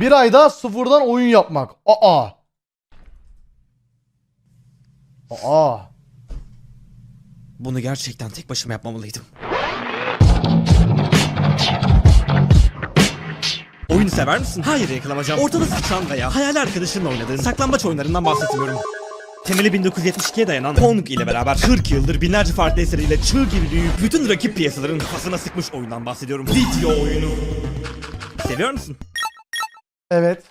Bir ayda sıfırdan oyun yapmak. Aa. Aa. Bunu gerçekten tek başıma yapmamalıydım. Oyunu sever misin? Hayır yakalamacam. Ortada sıçan veya hayal arkadaşınla oynadığın saklambaç oyunlarından bahsetmiyorum. Temeli 1972'ye dayanan Pong ile beraber 40 yıldır binlerce farklı eseriyle çığ gibi büyüyüp bütün rakip piyasaların kafasına sıkmış oyundan bahsediyorum. Video oyunu. Seviyor musun? Evet.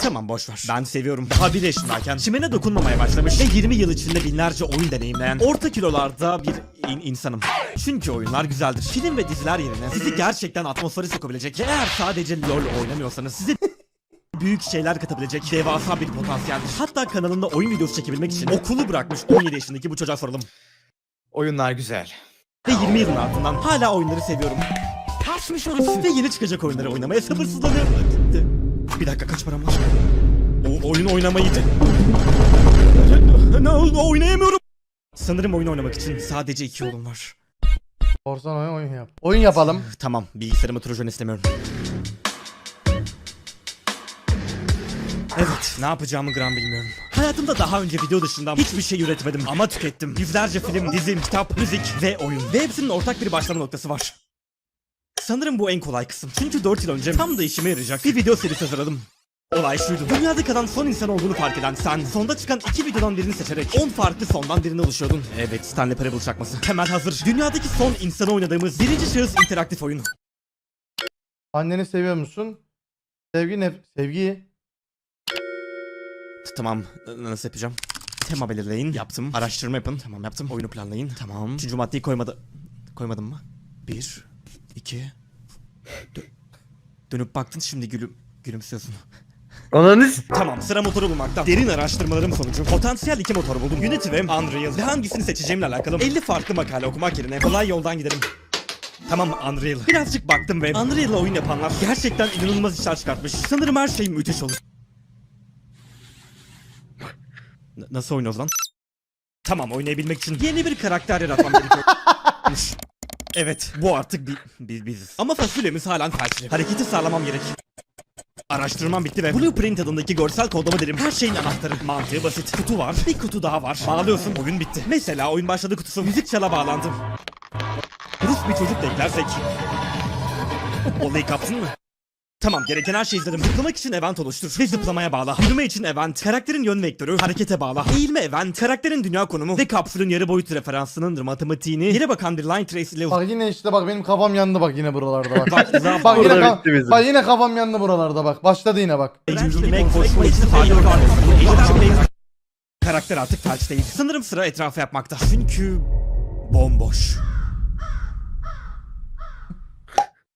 Tamam boş ver. Ben seviyorum. Daha bir yaşındayken çimene dokunmamaya başlamış ve 20 yıl içinde binlerce oyun deneyimleyen orta kilolarda bir in- insanım. Çünkü oyunlar güzeldir. Film ve diziler yerine sizi gerçekten atmosfere sokabilecek ve eğer sadece LoL oynamıyorsanız size büyük şeyler katabilecek devasa bir potansiyeldir. Hatta kanalında oyun videosu çekebilmek için okulu bırakmış 17 yaşındaki bu çocuğa soralım. Oyunlar güzel. Ve 20 yılın ardından hala oyunları seviyorum. Kaçmış orası. Ve yeni çıkacak oyunları oynamaya sabırsızlanıyorum. Bir dakika kaç param var? O oyun oynamayı... Ne oynayamıyorum. Sanırım oyun oynamak için sadece iki yolum var. Korsan oyun oyun yap. Oyun yapalım. Tamam, bilgisayarımı trojan istemiyorum. Evet, ne yapacağımı gram bilmiyorum. Hayatımda daha önce video dışında hiçbir şey üretmedim ama tükettim. Yüzlerce film, dizi, kitap, müzik ve oyun. Ve hepsinin ortak bir başlama noktası var. Sanırım bu en kolay kısım. Çünkü 4 yıl önce tam da işime yarayacak bir video serisi hazırladım. Olay şuydu. Dünyada kalan son insan olduğunu fark eden sen, sonda çıkan iki videodan birini seçerek 10 farklı sondan birini oluşuyordun. Evet, Stanley Parable çakması. Temel hazır. Dünyadaki son insanı oynadığımız birinci şahıs interaktif oyun. Anneni seviyor musun? Sevgi ne? Sevgi. Tamam, nasıl yapacağım? Tema belirleyin. Yaptım. Araştırma yapın. Tamam yaptım. Oyunu planlayın. Tamam. Üçüncü maddeyi koymadı. Koymadım mı? Bir, iki... Dö- Dönüp baktın şimdi gülüm... Gülümsüyorsun. Ananız. Tamam sıra motoru bulmakta. Derin araştırmalarım sonucu potansiyel iki motor buldum. Unity ve Unreal. Ve hangisini seçeceğimle alakalı 50 farklı makale okumak yerine kolay yoldan giderim. Tamam Unreal. Birazcık baktım ve Unreal'la oyun yapanlar gerçekten inanılmaz işler çıkartmış. Sanırım her şey müthiş olur. N- nasıl oynuyoruz lan? Tamam oynayabilmek için yeni bir karakter yaratmam gerekiyor. evet bu artık bir, bir biziz. Ama fasulyemiz halen felçli. Hareketi sağlamam gerek. Araştırmam bitti ve Blueprint adındaki görsel kodlama dilim her şeyin anahtarı. Mantığı basit. Kutu var. Bir kutu daha var. Bağlıyorsun. Oyun bitti. Mesela oyun başladı kutusu. Müzik çala bağlandı. Rus bir çocuk da eklersek. Olayı kapsın mı? Tamam gereken her şeyi izledim. Zıplamak için event oluştur ve zıplamaya bağla. Yürüme için event, karakterin yön vektörü, harekete bağla. Eğilme event, karakterin dünya konumu ve kapsülün yarı boyut referansının matematiğini yere bakan bir line trace ile Bak yine işte bak benim kafam yandı bak yine buralarda bak. Bak, za- bak yine, ka- bizim. bak yine kafam yandı buralarda bak. Başladı yine bak. Karakter artık felç değil. Sanırım sıra etrafa yapmakta. Çünkü bomboş.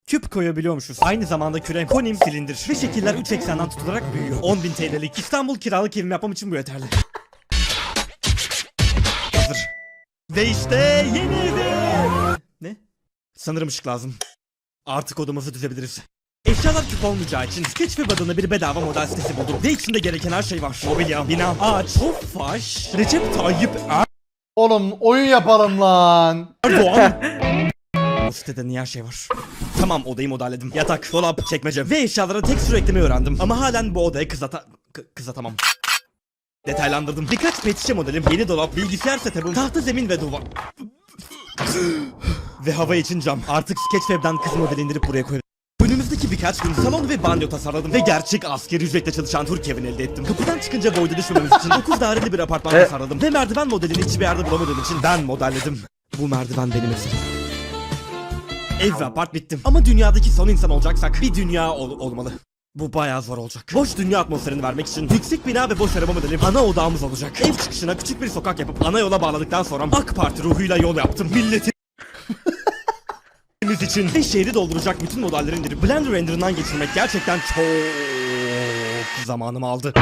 Küp koyabiliyormuşuz. Aynı zamanda küre, konim, silindir ve şekiller 3 eksenden tutularak büyüyor. 10.000 TL'lik İstanbul kiralık evim yapmam için bu yeterli. Hazır. Ve işte yeni evim. Ne? Sanırım ışık lazım. Artık odamızı düzebiliriz. Eşyalar küp olmayacağı için Sketchweb adında bir bedava model sitesi buldum. Ve içinde gereken her şey var. Mobilya, bina, ağaç, tofaş, Recep Tayyip Oğlum oyun yapalım lan. Erdoğan. Bu sitede niye her şey var? Tamam odayı modelledim. Yatak, dolap, çekmece ve eşyalara tek sürü eklemeyi öğrendim. Ama halen bu odaya kızata... Kızatamam. Detaylandırdım. Birkaç pet şişe modelim, yeni dolap, bilgisayar setup'ım, tahta zemin ve duvar... ve hava için cam. Artık Sketchweb'den kız modeli indirip buraya koyabilirim. Önümüzdeki birkaç gün salon ve banyo tasarladım ve gerçek askeri ücretle çalışan Türk evini elde ettim. Kapıdan çıkınca boyda düşmememiz için 9 daireli bir apartman Evet. tasarladım ve merdiven modelini hiçbir yerde bulamadığım için ben modelledim. Bu merdiven benim eserim. Ev ve apart bittim. Ama dünyadaki son insan olacaksak bir dünya ol- olmalı. Bu bayağı zor olacak. Boş dünya atmosferini vermek için yüksek bina ve boş araba modeli ana odağımız olacak. Ev çıkışına küçük bir sokak yapıp ana yola bağladıktan sonra AK Parti ruhuyla yol yaptım. Milletin için ve şehri dolduracak bütün modelleri indirip Blender renderından geçirmek gerçekten çok zamanımı aldı.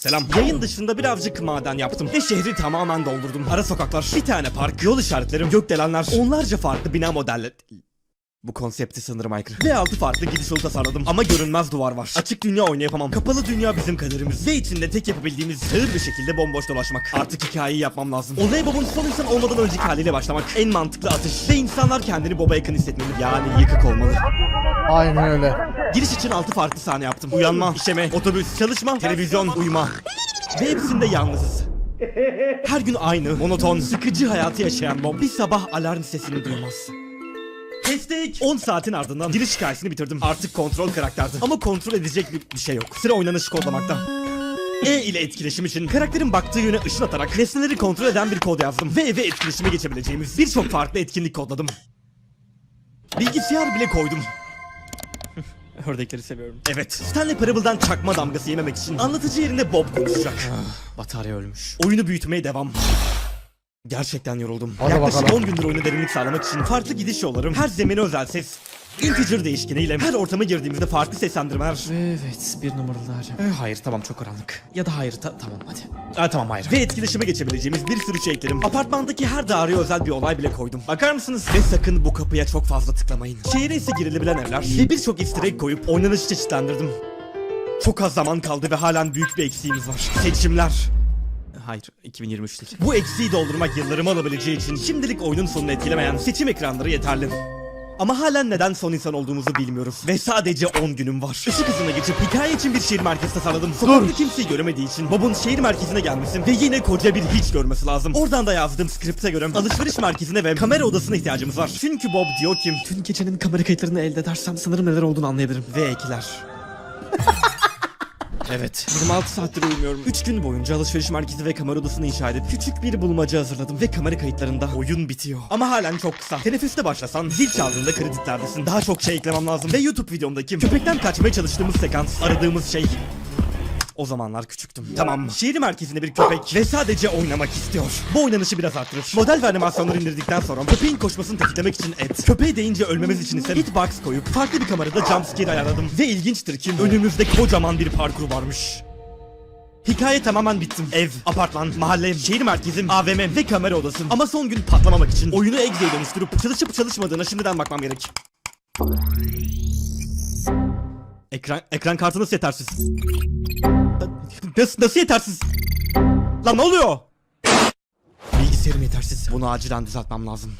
Selam. Yayın dışında birazcık maden yaptım ve şehri tamamen doldurdum. Ara sokaklar, bir tane park, yol işaretlerim, gökdelenler, onlarca farklı bina modelleri. Bu konsepti sanırım aykırı. Ve altı farklı gidiş yolu tasarladım. Ama görünmez duvar var. Açık dünya oynayamam. Kapalı dünya bizim kaderimiz. Ve içinde tek yapabildiğimiz sığır bir şekilde bomboş dolaşmak. Artık hikayeyi yapmam lazım. Olaya Bob'un son insan olmadan önceki haliyle başlamak. En mantıklı atış. Ve insanlar kendini Bob'a yakın hissetmeli. Yani yıkık olmalı. Aynen öyle. Giriş için 6 farklı sahne yaptım. Uyanma, işeme, otobüs, çalışma, televizyon, uyuma. Ve hepsinde yalnızız. Her gün aynı, monoton, sıkıcı hayatı yaşayan Bob bir sabah alarm sesini duymaz. Kestik. 10 saatin ardından giriş hikayesini bitirdim. Artık kontrol karakterdi. Ama kontrol edecek bir, şey yok. Sıra oynanışı kodlamakta. E ile etkileşim için karakterin baktığı yöne ışın atarak nesneleri kontrol eden bir kod yazdım. Ve eve etkileşime geçebileceğimiz birçok farklı etkinlik kodladım. Bilgisayar bile koydum. Ördekleri seviyorum. Evet. Stanley Parable'dan çakma damgası yememek için anlatıcı yerine Bob konuşacak. Batarya ölmüş. Oyunu büyütmeye devam. Gerçekten yoruldum. Hadi Yaklaşık bakalım. 10 gündür oyuna derinlik sağlamak için farklı gidiş yollarım, her zemine özel ses, integer değişkeniyle her ortama girdiğimizde farklı seslendirmeler. Evet bir numaralı daire. hayır tamam çok karanlık. Ya da hayır ta- tamam hadi. Ha, tamam hayır. Ve etkileşime geçebileceğimiz bir sürü şey ekledim. Apartmandaki her daireye özel bir olay bile koydum. Bakar mısınız? Ve sakın bu kapıya çok fazla tıklamayın. Şehire ise girilebilen evler ve birçok easter egg koyup oynanışı çeşitlendirdim. Çok az zaman kaldı ve halen büyük bir eksiğimiz var. Seçimler. Hayır 2023 değil. Bu eksiği doldurmak yıllarımı alabileceği için şimdilik oyunun sonunu etkilemeyen seçim ekranları yeterli. Ama halen neden son insan olduğumuzu bilmiyoruz. Ve sadece 10 günüm var. Işık hızına geçip hikaye için bir şehir merkezi tasarladım. Sokakta kimseyi göremediği için Bob'un şehir merkezine gelmesi ve yine koca bir hiç görmesi lazım. Oradan da yazdığım skripte göre alışveriş merkezine ve kamera odasına ihtiyacımız var. Çünkü Bob diyor ki Dün gecenin kamera kayıtlarını elde edersem sanırım neler olduğunu anlayabilirim. ve ekler. Evet. 26 saattir uyumuyorum. 3 gün boyunca alışveriş merkezi ve kamera odasını inşa edip küçük bir bulmaca hazırladım ve kamera kayıtlarında oyun bitiyor. Ama halen çok kısa. Teneffüste başlasan zil çaldığında kreditlerdesin. Daha çok şey eklemem lazım. Ve YouTube videomdaki köpekten kaçmaya çalıştığımız sekans aradığımız şey o zamanlar küçüktüm. Tamam. Şehir merkezinde bir köpek ve sadece oynamak istiyor. Bu oynanışı biraz arttırır. Model ve animasyonları indirdikten sonra köpeğin koşmasını tetiklemek için et. Köpeğe değince ölmemiz için ise hitbox koyup farklı bir kamerada jumpscare ayarladım. Ve ilginçtir ki önümüzde kocaman bir parkur varmış. Hikaye tamamen bittim. Ev, apartman, mahalle, şehir merkezim, AVM ve kamera odasım. Ama son gün patlamamak için oyunu Exe'ye dönüştürüp çalışıp çalışmadığına şimdiden bakmam gerek. Ekran, ekran kartı nasıl yetersiz? Nasıl, nasıl yetersiz? Lan ne oluyor? Bilgisayarım yetersiz. Bunu acilen düzeltmem lazım.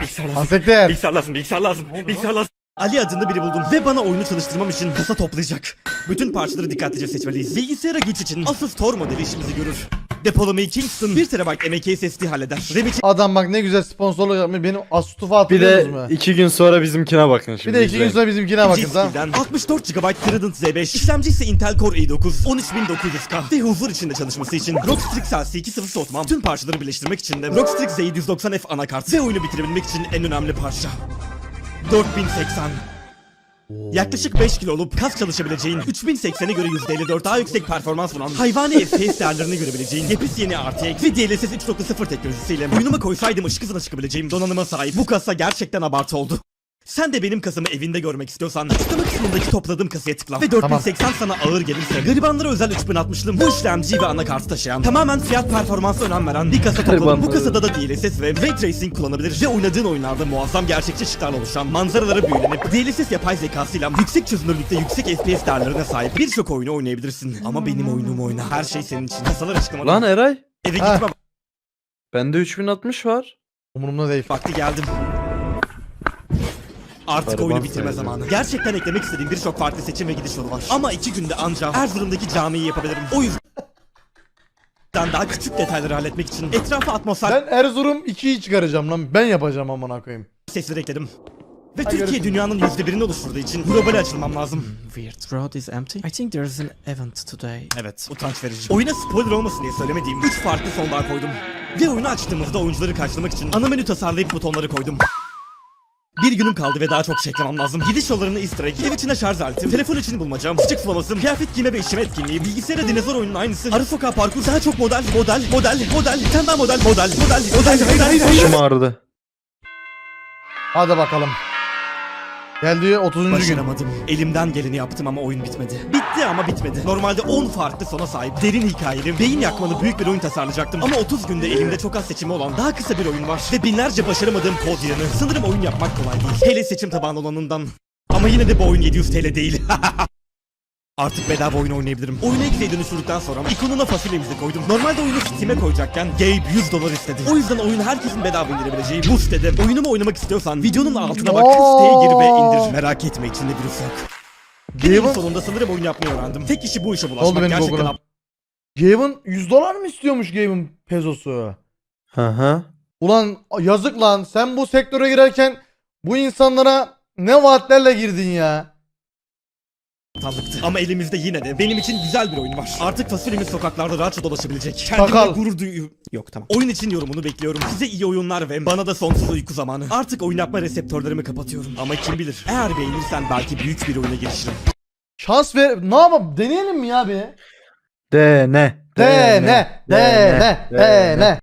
Bilgisayar lazım. Ansekter. Bilgisayar lazım, bilgisayar lazım, bilgisayar lazım. Ali adında biri buldum ve bana oyunu çalıştırmam için kasa toplayacak. Bütün parçaları dikkatlice seçmeliyiz. Bilgisayara güç için Asus Tor modeli işimizi görür. Depolamayı Kingston 1 TB MK SSD halleder. RAM için Adam bak ne güzel sponsorluk yapmış. Benim Astufa Bir de mu? iki gün sonra bizimkine bakın Bir şimdi. de iki gün izleyin. sonra bizimkine bakın tamam. Skill'den 64 GB Trident Z5 işlemci ise Intel Core i9 13900K ve huzur içinde çalışması için Rockstrix LC2 sıvı soğutma tüm parçaları birleştirmek için de Rockstrix Z790F anakart ve oyunu bitirebilmek için en önemli parça 4080 Yaklaşık 5 kilo olup kas çalışabileceğin 3080'e göre %54 daha yüksek performans sunan hayvani FPS değerlerini görebileceğin yepis yeni RTX ve DLSS 3.0 teknolojisiyle oyunuma koysaydım ışık hızına çıkabileceğim donanıma sahip bu kasa gerçekten abartı oldu. Sen de benim kasamı evinde görmek istiyorsan açıklama kısmındaki topladığım kasaya tıkla. Ve 4080 sana ağır gelirse garibanlara özel 3060'lı bu işlemci ve anakartı taşıyan tamamen fiyat performansa önem veren bir kasa topladım. Bu kasada da DLSS ve Ray Tracing kullanabilir ve oynadığın oyunlarda muazzam gerçekçi ışıklarla oluşan manzaralara büyülenip DLSS yapay zekasıyla yüksek çözünürlükte yüksek FPS değerlerine sahip birçok oyunu oynayabilirsin. Ama benim oyunumu oyna. Her şey senin için. Kasalar açıklamada. Lan Eray Eve Ha. gitme bende 3060 var. Umurumda değil. Vakti geldim. Artık oyunu bitirme sayılır. zamanı. Gerçekten eklemek istediğim birçok farklı seçim ve gidiş yolu var. Ama iki günde ancak Erzurum'daki camiyi yapabilirim. O yüzden daha küçük detayları halletmek için etrafa atmosfer Ben Erzurum 2'yi çıkaracağım lan. Ben yapacağım amına koyayım. sesleri ekledim. Ve Türkiye dünyanın yüzde birini oluşturduğu için globale açılmam lazım. Weird. Road is empty. I think there's an event today. Evet, utanç verici. Oyuna spoiler olmasın diye söylemediğim 3 farklı son daha koydum. Ve oyunu açtığımızda oyuncuları karşılamak için ana menü tasarlayıp butonları koydum. Bir günüm kaldı ve daha çok şey eklemem lazım. Gidiş yollarını easter egg, ev içine şarj aleti, telefon için bulmacam, sıcak sulaması, kıyafet giyme ve işleme etkinliği, bilgisayara dinozor oyunun aynısı, arı sokağı parkur, daha çok model, model, model, model, tane daha model, model, model, model, model, Başım ağrıdı. Hadi bakalım. Geldi 30. gün. Başaramadım. Elimden geleni yaptım ama oyun bitmedi. Bitti ama bitmedi. Normalde 10 farklı sona sahip, derin hikayeli, beyin yakmalı büyük bir oyun tasarlayacaktım. Ama 30 günde elimde çok az seçimi olan daha kısa bir oyun var. Ve binlerce başaramadığım kod yanı. Sanırım oyun yapmak kolay değil. Hele seçim tabanlı olanından. Ama yine de bu oyun 700 TL değil. Artık bedava oyun oynayabilirim. Oyuna X'e dönüştürdükten sonra ikonuna fasulyemizi koydum. Normalde oyunu Steam'e koyacakken Gabe 100 dolar istedi. O yüzden oyunu herkesin bedava indirebileceği bu sitede. Oyunumu oynamak istiyorsan videonun altına bak siteye gir ve indir. Merak etme içinde virüs yok. Gabe'ın sonunda sanırım oyun yapmayı öğrendim. Tek işi bu işe oldu bulaşmak. benim Gerçekten Google'a? Gabe'ın 100 dolar mı istiyormuş Gabe'ın pezosu? Hı hı. Ulan yazık lan sen bu sektöre girerken bu insanlara ne vaatlerle girdin ya. Aptallıktı. Ama elimizde yine de benim için güzel bir oyun var. Artık fasulyemiz sokaklarda rahatça dolaşabilecek. Kendimle Sakal. gurur duyu... Yok tamam. Oyun için yorumunu bekliyorum. Size iyi oyunlar ve bana da sonsuz uyku zamanı. Artık oyun yapma reseptörlerimi kapatıyorum. Ama kim bilir. Eğer beğenirsen belki büyük bir oyuna girişirim. Şans ver. Ne yapalım? Deneyelim mi ya bir? Dene. Dene, dene, dene.